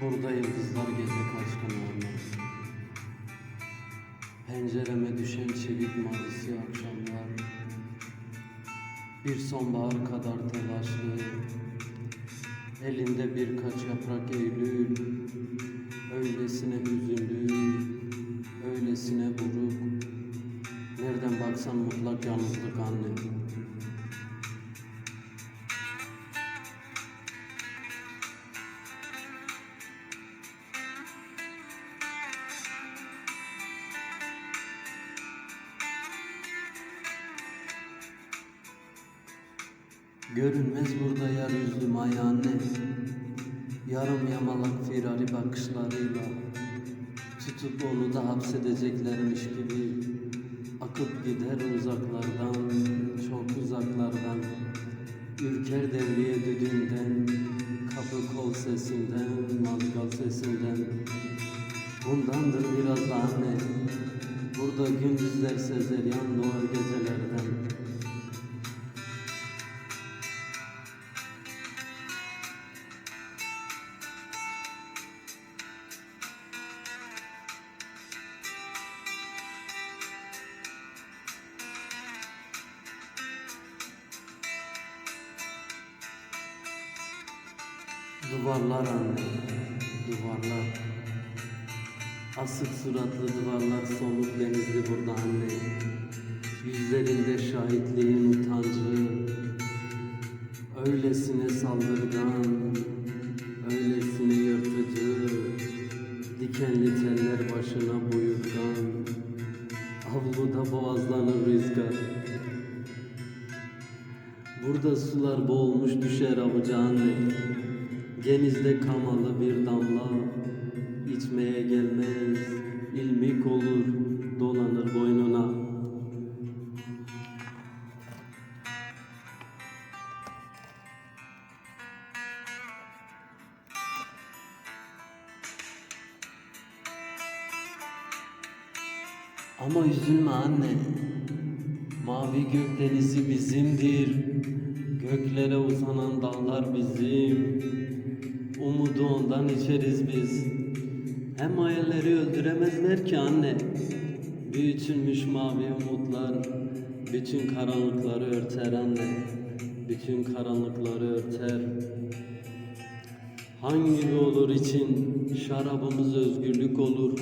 Burada yıldızlar gece kaçkın olmaz. Pencereme düşen çivit mavisi akşamlar. Bir sonbahar kadar telaşlı. Elinde birkaç yaprak Eylül. Öylesine hüzünlü, öylesine buruk. Nereden baksan mutlak yalnızlık anne. Görünmez burada yeryüzü maya anne Yarım yamalak firari bakışlarıyla Tutup onu da hapsedeceklermiş gibi Akıp gider uzaklardan Çok uzaklardan. Ürker devriye düdüğünden Kapı kol sesinden Mazgal sesinden. Bundandır biraz da anne Burada gündüzler sezeryan doğar gecelerden Duvarlar anne, duvarlar. Asık suratlı duvarlar soluk denizli burada anne. Yüzlerinde şahitliğin utancı. Öylesine saldırgan, öylesine yırtıcı. Dikenli teller başına boyurgan. Avluda boğazlanır rüzgar. Burada sular boğulmuş düşer avuca anne. Denizde kamalı bir damla içmeye gelmez. ilmik olur dolanır boynuna. Ama üzülme anne. Mavi gök denizi bizimdir. Göklere uzanan dağlar bizim. Umudu ondan içeriz biz. Hem hayalleri öldüremezler ki anne. Büyütülmüş mavi umutlar bütün karanlıkları örter anne. Bütün karanlıkları örter. Hangi olur için şarabımız özgürlük olur.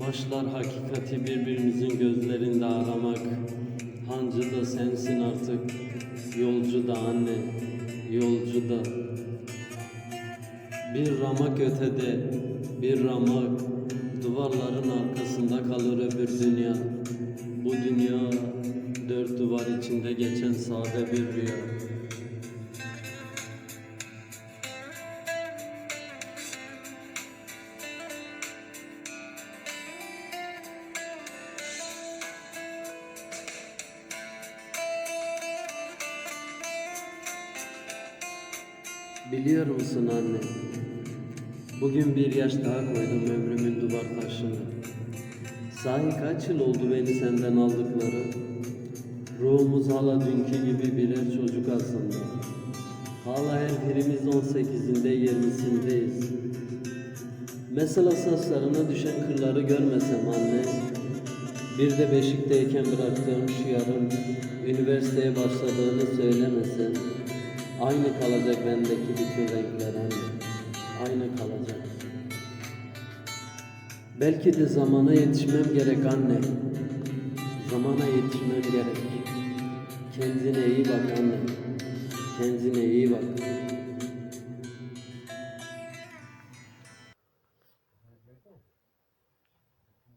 Başlar hakikati birbirimizin gözlerinde aramak. Hancı da sensin artık. Yolcu da anne, yolcu da. Bir ramak ötede, bir ramak duvarların arkasında kalır öbür dünya. Bu dünya dört duvar içinde geçen sade bir rüya. Biliyor musun anne? Bugün bir yaş daha koydum ömrümün duvar taşını. Sahi kaç yıl oldu beni senden aldıkları? Ruhumuz hala dünkü gibi birer çocuk aslında. Hala her birimiz 18'inde 20'sindeyiz. Mesela saçlarına düşen kırları görmesem anne, bir de beşikteyken bıraktığım şiarın üniversiteye başladığını söylemesen, aynı kalacak bendeki bütün renkler anne. Aynı kalacak. Belki de zamana yetişmem gerek anne. Zamana yetişmem gerek. Kendine iyi bak anne. Kendine.